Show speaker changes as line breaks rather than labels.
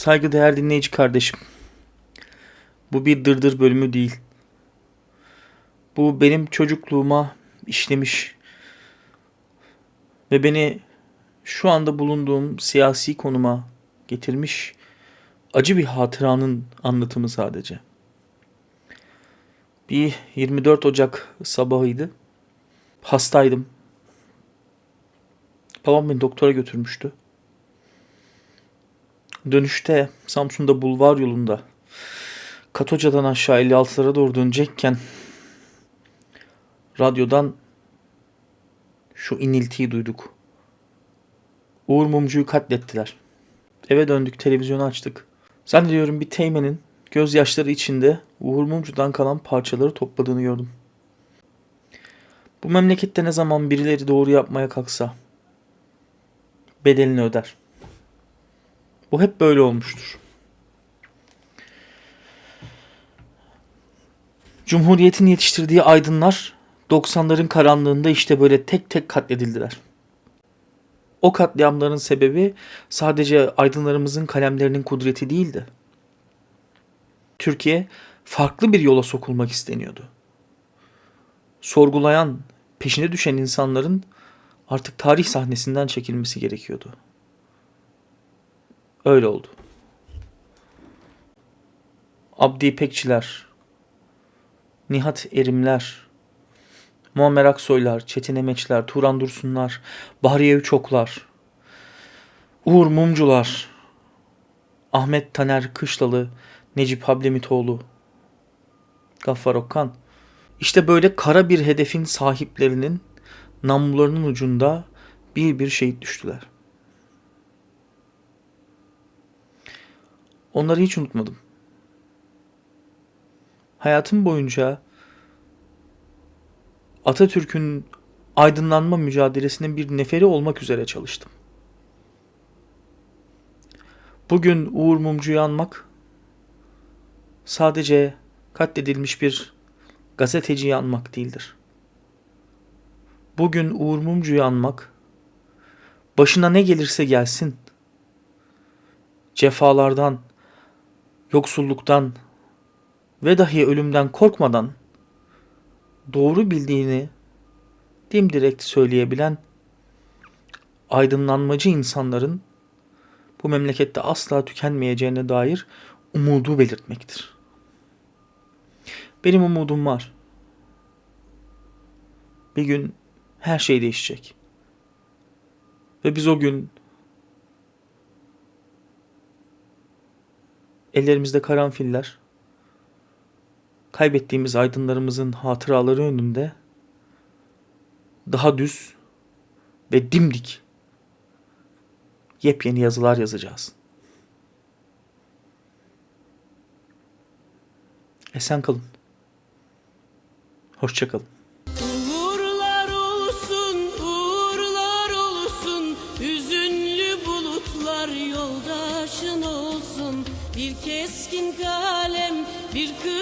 Saygıdeğer dinleyici kardeşim. Bu bir dırdır bölümü değil. Bu benim çocukluğuma işlemiş ve beni şu anda bulunduğum siyasi konuma getirmiş acı bir hatıranın anlatımı sadece. Bir 24 Ocak sabahıydı. Hastaydım. Babam beni doktora götürmüştü. Dönüşte Samsun'da bulvar yolunda Katoca'dan aşağı 56'lara doğru dönecekken radyodan şu iniltiyi duyduk. Uğur Mumcu'yu katlettiler. Eve döndük, televizyonu açtık. Zannediyorum bir teğmenin gözyaşları içinde Uğur Mumcu'dan kalan parçaları topladığını gördüm. Bu memlekette ne zaman birileri doğru yapmaya kalksa bedelini öder. Bu hep böyle olmuştur. Cumhuriyetin yetiştirdiği aydınlar 90'ların karanlığında işte böyle tek tek katledildiler. O katliamların sebebi sadece aydınlarımızın kalemlerinin kudreti değildi. Türkiye farklı bir yola sokulmak isteniyordu. Sorgulayan, peşine düşen insanların artık tarih sahnesinden çekilmesi gerekiyordu. Öyle oldu. Abdi İpekçiler, Nihat Erimler, Muammer Aksoylar, Çetin Emeçler, Turan Dursunlar, Bahriye Üçoklar, Uğur Mumcular, Ahmet Taner Kışlalı, Necip Hablemitoğlu, Gaffar Okkan. İşte böyle kara bir hedefin sahiplerinin namlularının ucunda bir bir şehit düştüler. Onları hiç unutmadım. Hayatım boyunca Atatürk'ün aydınlanma mücadelesinin bir neferi olmak üzere çalıştım. Bugün Uğur Mumcu'yu anmak sadece katledilmiş bir gazeteciyi anmak değildir. Bugün Uğur Mumcu'yu anmak, başına ne gelirse gelsin, cefalardan, yoksulluktan ve dahi ölümden korkmadan doğru bildiğini dimdirekt söyleyebilen aydınlanmacı insanların bu memlekette asla tükenmeyeceğine dair umudu belirtmektir. Benim umudum var. Bir gün her şey değişecek. Ve biz o gün ellerimizde karanfiller, kaybettiğimiz aydınlarımızın hatıraları önünde daha düz ve dimdik yepyeni yazılar yazacağız. Esen kalın. Hoşçakalın.
Bir kırık